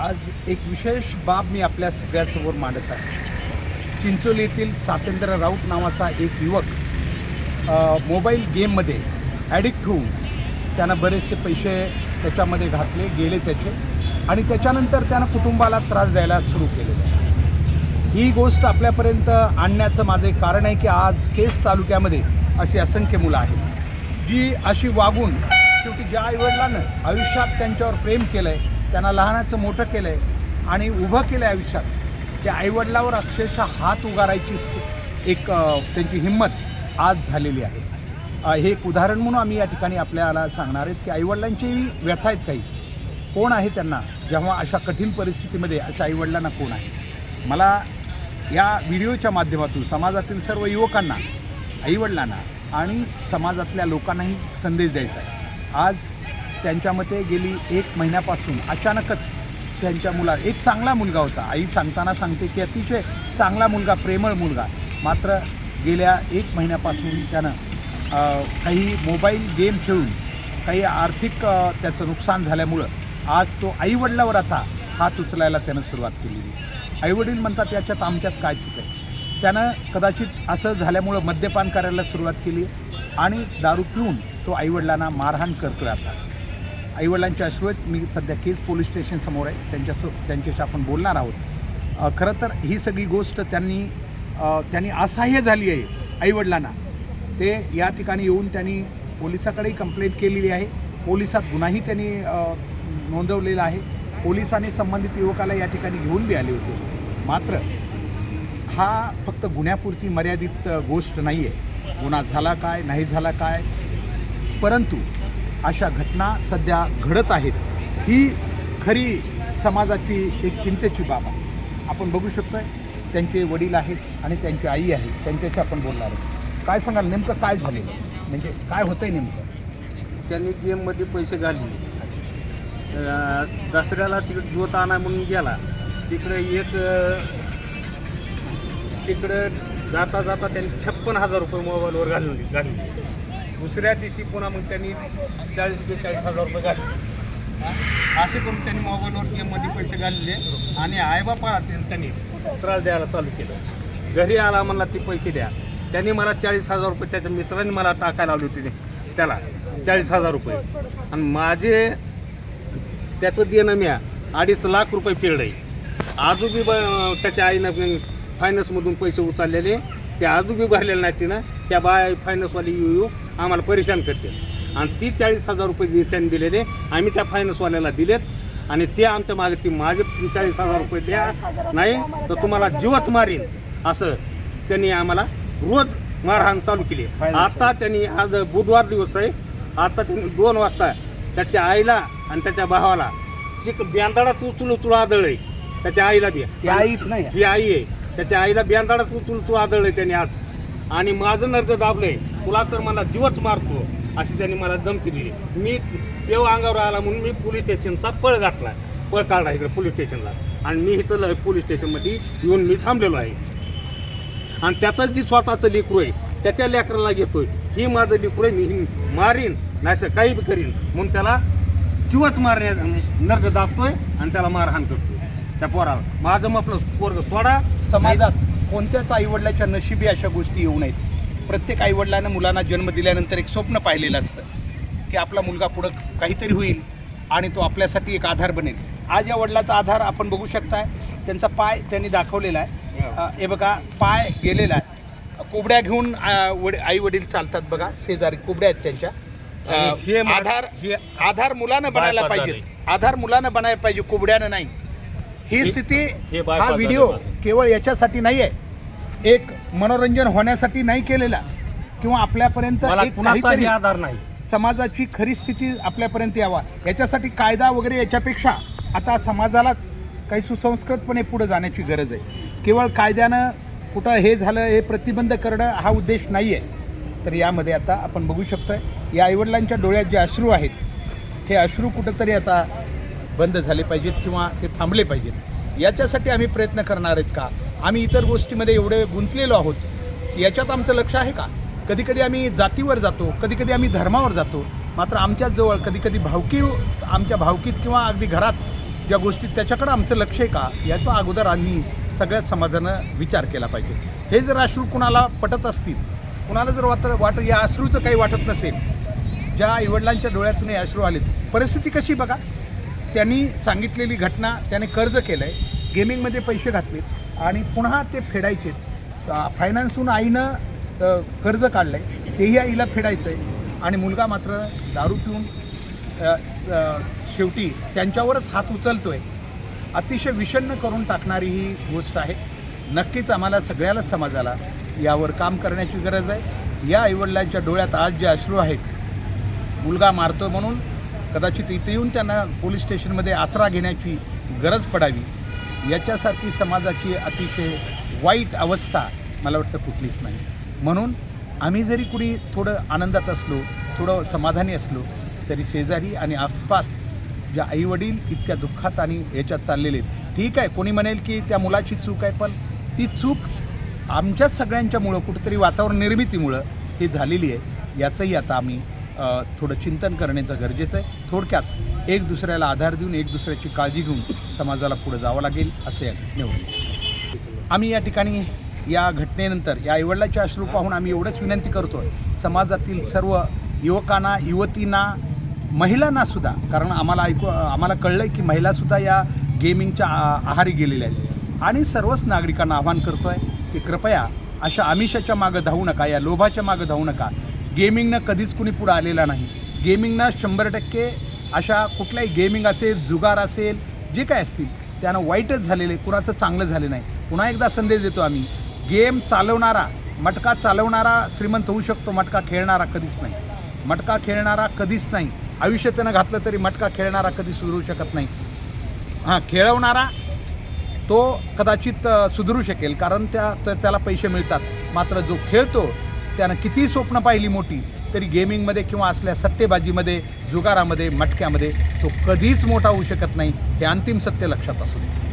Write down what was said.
आज एक विशेष बाब मी आपल्या सगळ्यासमोर मांडत आहे. चिंचोली येथील सातेंद्र राऊत नावाचा एक युवक मोबाईल गेममध्ये ॲडिक्ट होऊन त्यानं बरेचसे पैसे त्याच्यामध्ये घातले गेले त्याचे आणि त्याच्यानंतर त्यानं कुटुंबाला त्रास द्यायला सुरू केले. आहे ही गोष्ट आपल्यापर्यंत आणण्याचं माझं कारण आहे की आज केस तालुक्यामध्ये अशी असंख्य मुलं आहेत. जी अशी वागून शेवटी ज्या आईवडिलानं आयुष्यात त्यांच्यावर प्रेम केलं आहे त्यांना लहानाचं मोठं केलं आहे आणि उभं केलं आहे आयुष्यात त्या आईवडिलावर अक्षरशः हात उगारायची एक त्यांची हिंमत आज झालेली आहे. हे एक उदाहरण म्हणून आम्ही या ठिकाणी आपल्याला सांगणार आहेत की आईवडिलांचीही व्यथा आहेत काही. कोण आहे त्यांना? जेव्हा अशा कठीण परिस्थितीमध्ये अशा आईवडिलांना कोण आहे? मला या व्हिडिओच्या माध्यमातून समाजातील सर्व युवकांना आईवडिलांना आणि समाजातल्या लोकांनाही संदेश द्यायचा आहे. आज त्यांच्या मते गेली एक महिन्यापासून अचानकच त्यांच्या मुला एक चांगला मुलगा होता. आई सांगताना सांगते की अतिशय चांगला मुलगा प्रेमळ मुलगा. मात्र गेल्या एक महिन्यापासून त्यानं काही मोबाईल गेम खेळून काही आर्थिक त्याचं नुकसान झाल्यामुळं आज तो आईवडिलावर आता हात उचलायला त्यानं सुरुवात केलेली आईवडील म्हणतात याच्यात आमच्यात काय चूक आहे? त्यानं कदाचित असं झाल्यामुळं मद्यपान करायला सुरुवात केली आणि दारू पिऊन तो आईवडिलांना मारहाण करतोय आता. आईवडिलांच्या अश्रू आहेत मी सध्या केस पोलीस स्टेशन समोर आहे. त्यांच्यासो त्यांच्याशी आपण बोलणार आहोत. खरं तर ही सगळी गोष्ट त्यांनी त्यांनी असहाय्य झाली आहे आईवडिलांना. ते या ठिकाणी येऊन त्यांनी पोलिसाकडेही कंप्लेंट केलेली आहे. पोलिसात गुन्हाही त्यांनी नोंदवलेला आहे. पोलिसांनी संबंधित युवकाला या ठिकाणी घेऊन बी आले होते. मात्र हा फक्त गुन्ह्यापुरती मर्यादित गोष्ट नाही आहे गुन्हा झाला काय नाही झाला काय. परंतु अशा घटना सध्या घडत आहेत. ही खरी समाजाची एक चिंतेची बाब आहे. आपण बघू शकतोय त्यांचे वडील आहेत आणि त्यांची आई आहे. त्यांच्याशी आपण बोलणार आहोत. काय सांगाल नेमकं काय झालेलं? म्हणजे काय होतं आहे नेमकं? त्यांनी गेममध्ये पैसे घालले. दसऱ्याला तिकडे जोत आणा म्हणून गेला. तिकडे एक तिकडं जाता जाता त्यांनी छप्पन हजार रुपये मोबाईलवर घालून घालले दुसऱ्या दिवशी पुन्हा मग त्यांनी चाळीस बेचाळीस हजार रुपये घातले. असे करून त्यांनी मोबाईलवर गेममध्ये पैसे घालले आणि आईबापाला त्यांनी त्रास द्यायला चालू केलं. घरी आला म्हणला ते पैसे द्या. त्यांनी मला चाळीस हजार रुपये त्याच्या मित्रांनी मला टाकायला लावले होते त्याला चाळीस हजार रुपये. आणि माझे त्याचं देणं म्या अडीच लाख रुपये फेड आहे आजूबी ब त्याच्या आईनं फायनान्समधून पैसे उचललेले. ते आजूबी भरलेले नाही तिनं. त्या बाय फायनान्सवाली येऊ. आम्हाला परेशान करते आणि ती चाळीस हजार रुपये दि- त्यांनी दिलेले आम्ही त्या फायनान्सवाल्याला दिलेत. आणि ते आमच्या मागे ती माझे चाळीस हजार रुपये द्या. नाही तर तुम्हाला जीवच मारीन. असं त्यांनी आम्हाला रोज मारहाण चालू केली. आता त्यांनी आज बुधवार दिवस आहे. आता त्यांनी दोन वाजता त्याच्या आईला आणि त्याच्या भावाला चिक ब्यांदाडात उचलू उचलू आदळले त्याच्या आईला बी. ती आईच नाही ही आई आहे. त्याच्या आईला ब्यांदाडात उचलू उचलू आदळले त्यांनी आज. आणि माझं नर्ग दाबलंय तुला तर मला जीवच मारतो अशी त्यांनी मला धमकी दिली. मी तेव्हा अंगावर आला म्हणून मी पोलीस स्टेशनचा पळ घातला पळ काढला इकडे पोलीस स्टेशनला. आणि मी इथं ल- पोलीस स्टेशनमध्ये येऊन मी थांबलेलो आहे. आणि त्याचं जी स्वतःचं लेकरू आहे त्याच्या लेकराला घेतोय. ही माझं लेकरू आहे मी ही मारीन नाही तर काही बी करीन. म्हणून त्याला जीवच मारण्या नर्ग दाबतोय आणि त्याला मारहाण करतोय. त्या पोराला. माझं म्हटलं पोरग सोडा. समाजात कोणत्याच आईवडिलाच्या नशिबी अशा गोष्टी येऊ नयेत. प्रत्येक आईवडिलानं मुलांना जन्म दिल्यानंतर एक स्वप्न पाहिलेलं असतं की आपला मुलगा पुढं काहीतरी होईल आणि तो आपल्यासाठी एक आधार बनेल. आज या वडिलाचा आधार आपण बघू शकताय. त्यांचा पाय त्यांनी दाखवलेला आहे. हे. बघा पाय गेलेला आहे. कोबड्या घेऊन आई वडील चालतात बघा शेजारी कोबड्या आहेत त्यांच्या. अ, आणि हे आधार आधार मुलानं बनायला पाहिजे आधार मुलानं बनायला पाहिजे कोबड्यानं नाही. ही हे- स्थिती हे हा व्हिडिओ. केवळ याच्यासाठी नाही आहे एक मनोरंजन होण्यासाठी नाही केलेला किंवा आपल्यापर्यंत कुणाचाही आधार नाही. समाजाची खरी स्थिती आपल्यापर्यंत यावा. याच्यासाठी कायदा वगैरे याच्यापेक्षा आता समाजालाच काही सुसंस्कृतपणे पुढे जाण्याची गरज आहे. केवळ कायद्यानं कुठं हे झालं हे प्रतिबंध करणं हा उद्देश नाही आहे तर यामध्ये आता आपण बघू शकतोय या आईवडिलांच्या डोळ्यात जे अश्रू आहेत हे अश्रू कुठंतरी आता बंद झाले पाहिजेत किंवा ते थांबले पाहिजेत. याच्यासाठी आम्ही प्रयत्न करणार आहेत का? आम्ही इतर गोष्टीमध्ये एवढे गुंतलेलो आहोत याच्यात आमचं लक्ष आहे का? कधी कधी आम्ही जातीवर जातो कधी कधी आम्ही धर्मावर जातो मात्र आमच्याजवळ कधी कधी भावकी आमच्या भावकीत किंवा अगदी घरात ज्या गोष्टी त्याच्याकडं आमचं लक्ष आहे का? याचा अगोदर आम्ही सगळ्या समाजानं विचार केला पाहिजे. हे जर अश्रू कुणाला पटत असतील कुणाला जर वाटत वाट या अश्रूचं काही वाटत नसेल ज्या आईवडिलांच्या डोळ्यातून हे अश्रू आलेत परिस्थिती कशी बघा? त्यांनी सांगितलेली घटना त्याने कर्ज केलं आहे गेमिंगमध्ये पैसे घातलेत आणि पुन्हा ते फेडायचे फायनान्सहून आईनं कर्ज काढलं आहे तेही आईला फेडायचं आहे आणि मुलगा मात्र दारू पिऊन शेवटी त्यांच्यावरच हात उचलतो आहे अतिशय विषण्ण करून टाकणारी ही गोष्ट आहे. नक्कीच आम्हाला सगळ्याला समाजाला यावर काम करण्याची गरज आहे. या आईवडिलांच्या डोळ्यात आज जे अश्रू आहेत मुलगा मारतो म्हणून कदाचित इथे येऊन त्यांना पोलीस स्टेशनमध्ये आसरा घेण्याची गरज पडावी. याच्यासारखी समाजाची अतिशय वाईट अवस्था मला वाटतं कुठलीच नाही. म्हणून आम्ही जरी कुणी थोडं आनंदात असलो थोडं समाधानी असलो तरी शेजारी आणि आसपास ज्या आईवडील इतक्या दुःखात आणि याच्यात चाललेले आहेत ठीक आहे कोणी म्हणेल की त्या मुलाची चूक आहे पण ती चूक आमच्याच सगळ्यांच्यामुळं कुठेतरी वातावरण निर्मितीमुळं ही झालेली आहे. याचंही आता आम्ही थोडं चिंतन करण्याचं गरजेचं आहे. थोडक्यात एक दुसऱ्याला आधार देऊन एक दुसऱ्याची काळजी घेऊन समाजाला पुढे जावं लागेल असं या घटनेवरून आम्ही या ठिकाणी या घटनेनंतर या आईवडिलाचे अश्रू पाहून आम्ही एवढंच विनंती करतो समाजातील सर्व युवकांना युवतींना महिलांना सुद्धा कारण आम्हाला ऐकू आम्हाला कळलं आहे की महिलासुद्धा या गेमिंगच्या आहारी गेलेल्या आहेत. आणि सर्वच नागरिकांना आवाहन करतो आहे की कृपया अशा आमिषाच्या मागं धावू नका या लोभाच्या मागं धावू नका. गेमिंगनं कधीच कुणी पुढं आलेला नाही. गेमिंगनं शंभर टक्के अशा कुठल्याही गेमिंग असेल जुगार असेल जे काय असतील त्यानं वाईटच झालेले कुणाचं चांगलं झालं नाही. पुन्हा एकदा संदेश देतो आम्ही गेम चालवणारा मटका चालवणारा श्रीमंत होऊ शकतो मटका खेळणारा कधीच नाही. मटका खेळणारा कधीच नाही. आयुष्य त्यानं घातलं तरी मटका खेळणारा कधी सुधरू शकत नाही. हां खेळवणारा तो कदाचित सुधरू शकेल कारण त्या त्या- त्याला पैसे मिळतात. मात्र जो खेळतो त्यानं किती स्वप्न पाहिली मोठी तरी गेमिंगमध्ये किंवा असल्या सट्टेबाजीमध्ये जुगारामध्ये मटक्यामध्ये तो कधीच मोठा होऊ शकत नाही हे अंतिम सत्य लक्षात असू दे.